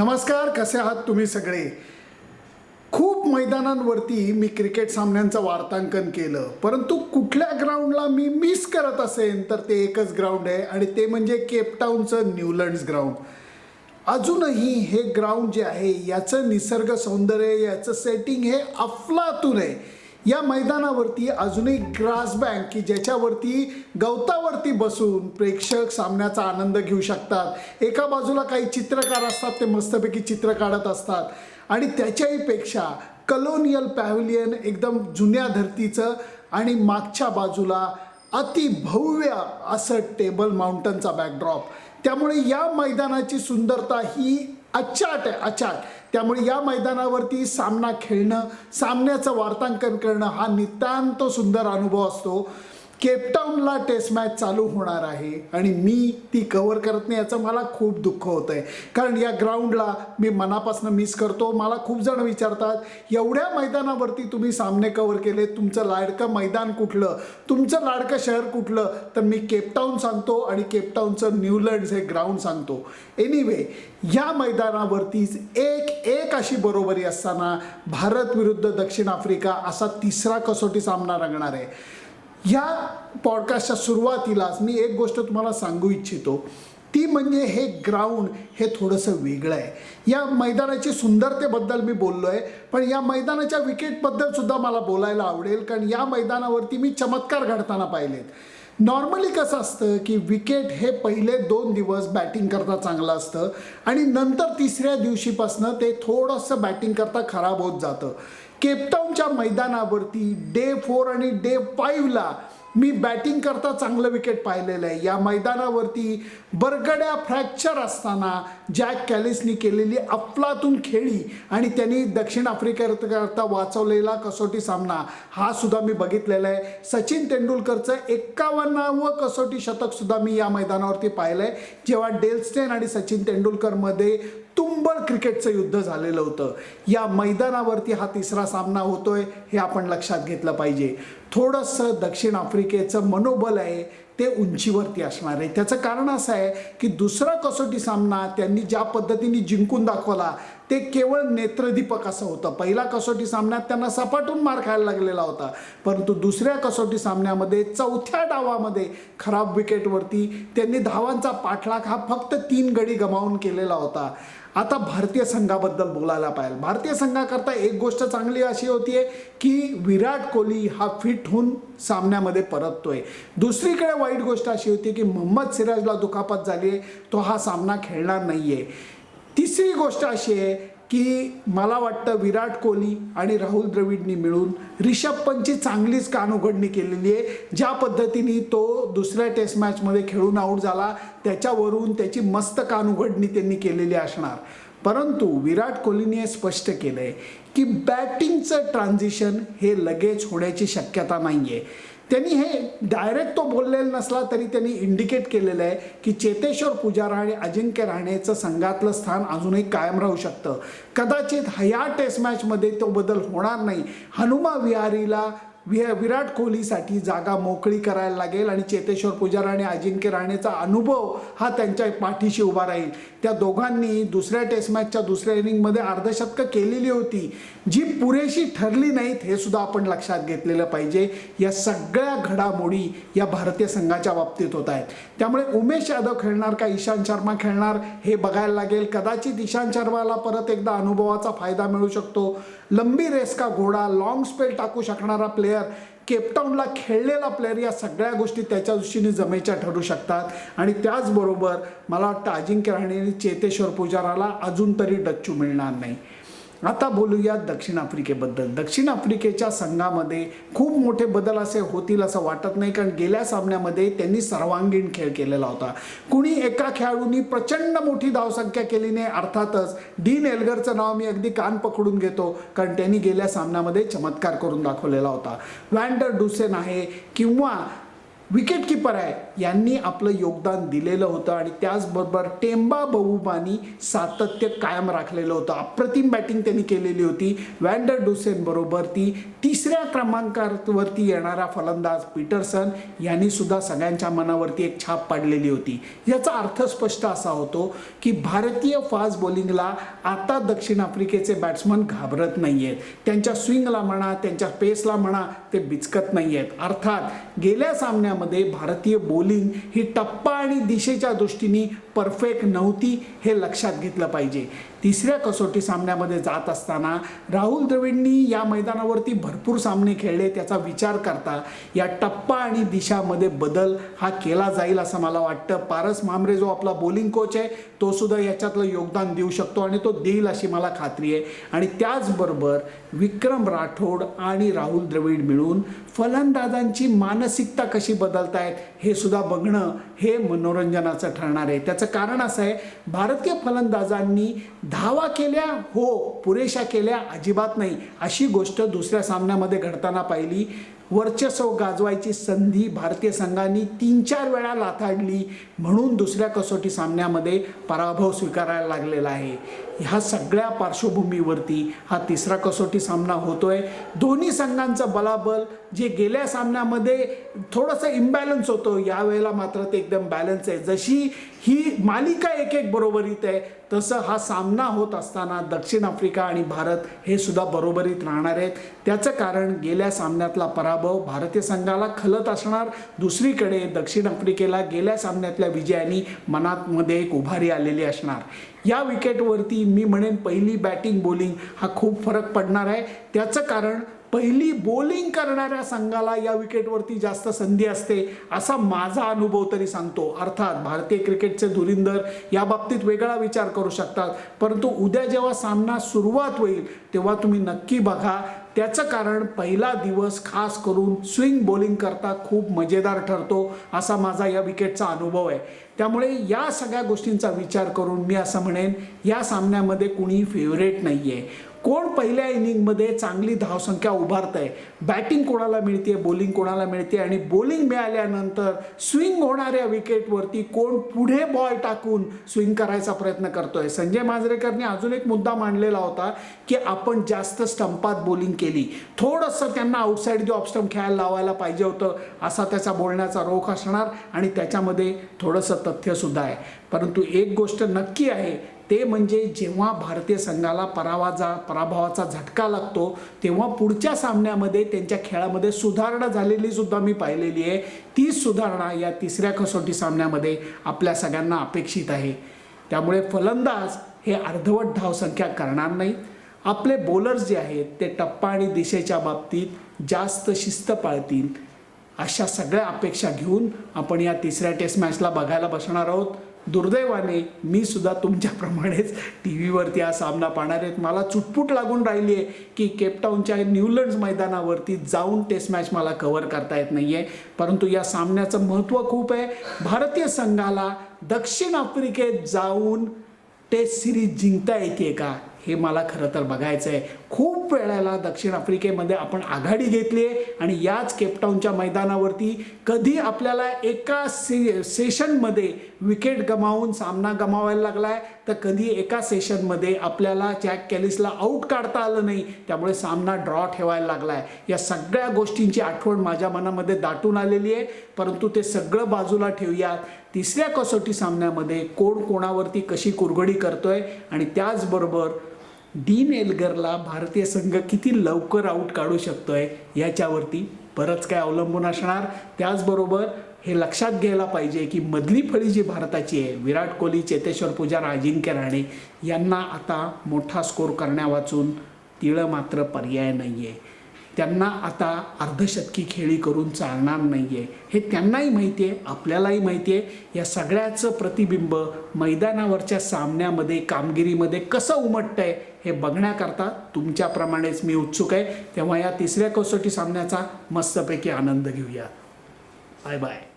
नमस्कार कसे आहात तुम्ही सगळे? खूप मैदानांवरती मी क्रिकेट सामन्यांचं वार्तांकन केलं. परंतु कुठल्या ग्राउंडला मी मिस करत असेन तर ते एकच ग्राउंड आहे आणि ते म्हणजे केपटाऊनचं न्यूलंड्स ग्राउंड अजूनही हे ग्राउंड जे आहे याचं निसर्ग सौंदर्य याचं सेटिंग हे अफलातून आहे. या मैदानावरती अजूनही ग्रास बँक की ज्याच्यावरती गवतावरती बसून प्रेक्षक सामन्याचा आनंद घेऊ शकतात. एका बाजूला काही चित्रकार असतात ते मस्तपैकी चित्र काढत असतात. आणि त्याच्याही पेक्षा कलोनियल पॅव्हिलियन एकदम जुन्या धर्तीचं आणि मागच्या बाजूला अतिभव्य असं टेबल माउंटनचा बॅकड्रॉप त्यामुळे या मैदानाची सुंदरता ही अचाट आहे अचाट. त्यामुळे या मैदानावरती सामना खेळणं सामन्याचं वार्तांकन करणं हा नितांत सुंदर अनुभव असतो. केपटाऊनला टेस्ट मॅच चालू होणार आहे आणि मी ती कव्हर करत नाही याचं मला खूप दुःख होतं आहे कारण या ग्राउंडला मी मनापासून मिस करतो. मला खूप जण विचारतात एवढ्या मैदानावरती तुम्ही सामने कव्हर केले? तुमचं लाडकं मैदान कुठलं? तुमचं लाडकं शहर कुठलं? तर मी केपटाऊन सांगतो आणि केपटाऊनचं न्यूलँड्स हे ग्राउंड सांगतो. एनिवे या मैदानावरतीच एक एक अशी बरोबरी असताना भारत विरुद्ध दक्षिण आफ्रिका असा तिसरा कसोटी सामना रंगणार आहे. या पॉडकास्टच्या सुरुवातीलाच मी एक गोष्ट तुम्हाला सांगू इच्छितो. ती म्हणजे हे ग्राउंड हे थोडंसं वेगळं आहे. या मैदानाची सुंदरतेबद्दल मी बोललो आहे पण या मैदानाच्या विकेटबद्दल सुद्धा मला बोलायला आवडेल कारण या मैदानावरती मी चमत्कार घडताना पाहिलेत. नॉर्मली कसं असतं की विकेट हे पहिले दोन दिवस बॅटिंग करता चांगलं असतं आणि नंतर तिसऱ्या दिवशीपासनं ते थोडंसं बॅटिंग करता खराब होत जातं. केपटाऊनच्या मैदानावरती डे फोर आणि डे फाईव्हला मी बॅटिंग करता चांगलं विकेट पाहिलेलं आहे. या मैदानावरती बरगड्या फ्रॅक्चर असताना जॅक कॅलिसनी केलेली अफलातून खेळी आणि त्यांनी दक्षिण आफ्रिकेकरता वाचवलेला कसोटी सामना हा सुद्धा मी बघितलेला आहे. सचिन तेंडुलकरचं एक्कावन्नावं कसोटी शतकसुद्धा मी या मैदानावरती पाहिलं आहे जेव्हा डेलस्टेन आणि सचिन तेंडुलकरमध्ये तुंबळ क्रिकेटचं युद्ध झालेलं होतं. या मैदानावरती हा तिसरा सामना होतोय हे आपण लक्षात घेतलं पाहिजे. थोडंसं दक्षिण आफ्रिकेचं मनोबल आहे ते उंचीवरती असणार आहे. त्याचं कारण असं आहे की दुसरा कसोटी सामना त्यांनी ज्या पद्धतीने जिंकून दाखवला ते केवळ नेत्रदीपक असं होतं. पहिला कसोटी सामन्यात त्यांना सपाटून मार खायला लागलेला होता. परंतु दुसऱ्या कसोटी सामन्यामध्ये चौथ्या डावामध्ये खराब विकेटवरती त्यांनी धावांचा पाठलाग हा फक्त तीन गडी गमावून केलेला होता. आता भारतीय संघाबद्दल बोलायला पाहिजे. भारतीय संघाकरता एक गोष्ट चांगली अशी होती आहे की विराट कोहली हा फिट होऊन सामन्यामध्ये परततोय. दुसरीकडे वाईट गोष्ट अशी होती की मोहम्मद सिराजला दुखापत झाली आहे. तो हा सामना खेळणार नाही आहे तिसरी गोष्ट अशी आहे की मला वाटतं विराट कोहली आणि राहुल द्रविडनी मिळून रिषभ पंतची चांगलीच कानउघडणी केलेली आहे. ज्या पद्धतीने तो दुसऱ्या टेस्ट मॅचमध्ये खेळून आऊट झाला त्याच्यावरून त्याची मस्त कानउघडणी त्यांनी केलेली असणार. परंतु विराट कोहलीने हे स्पष्ट केलं आहे की बॅटिंगचं ट्रान्झिशन हे लगेच होण्याची शक्यता नाही आहे त्यांनी हे डायरेक्ट तो बोललेला नसला तरी त्यांनी इंडिकेट केलेलं आहे की चेतेश्वर पुजारा आणि अजिंक्य राहण्याचं संघातलं स्थान अजूनही कायम राहू शकतं. कदाचित ह्या टेस्ट मॅचमध्ये तो बदल होणार नाही. हनुमा विहारीला वि विराट कोहलीसाठी जागा मोकळी करायला लागेल आणि चेतेश्वर पुजारा आणि अजिंक्य राणेचा अनुभव हा त्यांच्या पाठीशी उभा राहील. त्या दोघांनी दुसऱ्या टेस्ट मॅचच्या दुसऱ्या इनिंगमध्ये अर्धशतकं केलेली होती. जी पुरेशी ठरली नाहीत हे सुद्धा आपण लक्षात घेतलेलं पाहिजे. या सगळ्या घडामोडी या भारतीय संघाच्या बाबतीत होत आहेत. त्यामुळे उमेश यादव खेळणार का ईशांत शर्मा खेळणार हे बघायला लागेल. कदाचित ईशांत शर्माला परत एकदा अनुभवाचा फायदा मिळू शकतो. लंबी रेस का घोडा लॉंग स्पेल टाकू शकणारा प्लेयर केपटाऊनला खेळलेला प्लेअर या सगळ्या गोष्टी त्याच्या दृष्टीने जमेच्या ठरू शकतात. आणि त्याचबरोबर मला वाटतं अजिंक्य राहणे आणि चेतेश्वर पुजाराला अजून तरी डच्चू मिळणार नाही. आता बोलूया दक्षिण आफ्रिकेबद्दल. दक्षिण आफ्रिकेच्या संघामध्ये खूप मोठे बदल असे होतील असं वाटत नाही कारण गेल्या सामन्यामध्ये त्यांनी सर्वांगीण खेळ केलेला होता. कुणी एका खेळाडूंनी प्रचंड मोठी धावसंख्या केली नाही अर्थातच डीन एल्गरचं नाव मी अगदी कान पकडून घेतो कारण त्यांनी गेल्या सामन्यामध्ये चमत्कार करून दाखवलेला होता. वॅन्डर डुसेन आहे किंवा विकेट किपर आहे यांनी आपलं योगदान दिलेलं होतं आणि त्याचबरोबर टेंबा बहुबानी सातत्य कायम राखलेलं होतं. अप्रतिम बॅटिंग त्यांनी केलेली होती. वॅन्डर डुसेन बरोबर ती तिसऱ्या क्रमांकावरती येणारा फलंदाज पीटरसन यांनी सुद्धा सगळ्यांच्या मनावरती एक छाप पाडलेली होती. याचा अर्थ स्पष्ट असा होतो की भारतीय फास्ट बॉलिंगला आता दक्षिण आफ्रिकेचे बॅट्समन घाबरत नाही आहेत त्यांच्या स्विंगला म्हणा त्यांच्या पेसला म्हणा ते बिचकत नाही आहेत अर्थात गेल्या सामन्यामध्ये भारतीय बॉलिंग ही टप्पा आणि दिशेच्या दृष्टीने परफेक्ट नव्हती हे लक्षात घेतलं पाहिजे. तिसऱ्या कसोटी सामन्यामध्ये जात असताना राहुल द्रविडनी या मैदानावरती भरपूर सामने खेळले त्याचा विचार करता या टप्पा आणि दिशामध्ये बदल हा केला जाईल असं मला वाटतं. पारस मामरे जो आपला बॉलिंग कोच आहे तो सुद्धा याच्यातलं योगदान देऊ शकतो आणि तो देईल अशी मला खात्री आहे. आणि त्याचबरोबर विक्रम राठोड आणि राहुल द्रविड मिळून फलंदाजांची मानसिकता कशी बदलतायत हे सुद्धा बघणं हे मनोरंजनाचं ठरणार आहे. त्याचं कारण असं आहे भारतीय फलंदाजांनी धावा केल्या हो पुरेशा केल्या अजिबात नाही. अशी गोष्ट दुसऱ्या सामन्यामध्ये घडताना पाहिली. वर्चस्व गाजवायची संधी भारतीय संघाने तीन चार वेळा लाथाडली म्हणून दुसऱ्या कसोटी सामन्यामध्ये पराभव स्वीकारायला लागलेला आहे. ह्या सगळ्या पार्श्वभूमीवरती हा तिसरा कसोटी सामना होतोय. दोन्ही संघांचं बलाबल जे गेल्या सामन्यामध्ये थोडंसं इम्बॅलन्स होतो यावेळेला मात्र ते एकदम बॅलन्स आहे. जशी ही मालिका एक एक बरोबरीत आहे तसं हा सामना होत असताना दक्षिण आफ्रिका आणि भारत हे सुद्धा बरोबरीत राहणार आहेत. त्याचं कारण गेल्या सामन्यातला पराभव भारतीय संघाला खलत असणार. दुसरीकडे दक्षिण आफ्रिकेला गेल्या सामन्यातल्या विजयाने मनातमध्ये एक उभारी आलेली असणार. या विकेटवरती मी म्हणेन पहिली बॅटिंग बॉलिंग हा खूप फरक पडणार आहे. त्याचं कारण पहिली बॉलिंग करणाऱ्या संघाला या विकेटवरती जास्त संधी असते असा माझा अनुभव तरी सांगतो. अर्थात भारतीय क्रिकेटचे धुरिंदर या बाबतीत वेगळा विचार करू शकतात. परंतु उद्या जेव्हा सामना सुरुवात होईल तेव्हा तुम्ही नक्की बघा. त्याचं कारण पहिला दिवस खास करून स्विंग बॉलिंग करता खूप मजेदार ठरतो असा माझा या विकेटचा अनुभव आहे. त्यामुळे या सगळ्या गोष्टींचा विचार करून मी असं म्हणेन या सामन्यामध्ये कुणी फेवरेट नाही आहे कोण पहिल्या इनिंगमध्ये चांगली धावसंख्या उभारत आहे बॅटिंग कोणाला मिळते बॉलिंग कोणाला मिळते आणि बॉलिंग मिळाल्यानंतर स्विंग होणाऱ्या विकेटवरती कोण पुढे बॉल टाकून स्विंग करायचा प्रयत्न करतोय? संजय मांजरेकरने अजून एक मुद्दा मांडलेला होता की आपण जास्त स्टंपात बॉलिंग केली. थोडंसं त्यांना आउटसाईड दी ऑफ स्टंप खेळायला लावायला पाहिजे होतं असा त्याचा बोलण्याचा रोख असणार आणि त्याच्यामध्ये थोडंसं तथ्यसुद्धा आहे. परंतु एक गोष्ट नक्की आहे ते म्हणजे जेव्हा भारतीय संघाला परावाचा पराभवाचा झटका लागतो तेव्हा पुढच्या सामन्यामध्ये त्यांच्या खेळामध्ये सुधारणा झालेली सुद्धा मी पाहिलेली आहे. तीच सुधारणा या तिसऱ्या कसोटी सामन्यामध्ये आपल्या सगळ्यांना अपेक्षित आहे. त्यामुळे फलंदाज हे अर्धवट धावसंख्या करणार नाहीत आपले बॉलर्स जे आहेत ते टप्पा आणि दिशेच्या बाबतीत जास्त शिस्त पाळतील. अशा सगळ्या अपेक्षा घेऊन आपण या तिसऱ्या टेस्ट मॅचला बघायला बसणार आहोत. दुर्दैवाने मी सुद्धा तुमच्याप्रमाणेच टी व्हीवरती हा सामना पाहणार आहेत मला चुटपुट लागून राहिली आहे की केपटाऊनच्या न्यूलंड्स मैदानावरती जाऊन टेस्ट मॅच मला कव्हर करता येत नाही आहे परंतु या सामन्याचं महत्त्व खूप आहे. भारतीय संघाला दक्षिण आफ्रिकेत जाऊन टेस्ट सिरीज जिंकता येते का हे मला खरं तर बघायचं आहे खूप वेळेला दक्षिण आफ्रिकेमध्ये आपण आघाडी घेतली आहे आणि याच केपटाऊनच्या मैदानावरती कधी आपल्याला एका से सेशनमध्ये विकेट गमावून सामना गमावायला लागला आहे तर कधी एका सेशनमध्ये आपल्याला जॅक कॅलिसला आऊट काढता आलं नाही त्यामुळे सामना ड्रॉ ठेवायला लागला आहे या सगळ्या गोष्टींची आठवण माझ्या मनामध्ये दाटून आलेली आहे परंतु ते सगळं बाजूला ठेवूयात. तिसऱ्या कसोटी सामन्यामध्ये कोण कोणावरती कशी कुरघडी करतोय आणि त्याचबरोबर डीन एल्गरला भारतीय संघ किती लवकर आऊट काढू शकतोय याच्यावरती बरंच काय अवलंबून असणार? त्याचबरोबर हे लक्षात घ्यायला पाहिजे की मधली फळी जी भारताची आहे विराट कोहली चेतेश्वर पुजारा अजिंक्य राणे यांना आता मोठा स्कोर करण्यावाचून तिळं मात्र पर्याय नाही आहे त्यांना आता अर्धशतकी खेळी करून चालणार नाही आहे हे त्यांनाही माहिती आहे आपल्यालाही माहिती आहे या सगळ्याचं प्रतिबिंब मैदानावरच्या सामन्यामध्ये कामगिरीमध्ये कसं उमटतं आहे हे बघण्याकरता तुमच्याप्रमाणेच मी उत्सुक आहे. तेव्हा या तिसऱ्या कसोटी सामन्याचा मस्तपैकी आनंद घेऊया. Bye bye.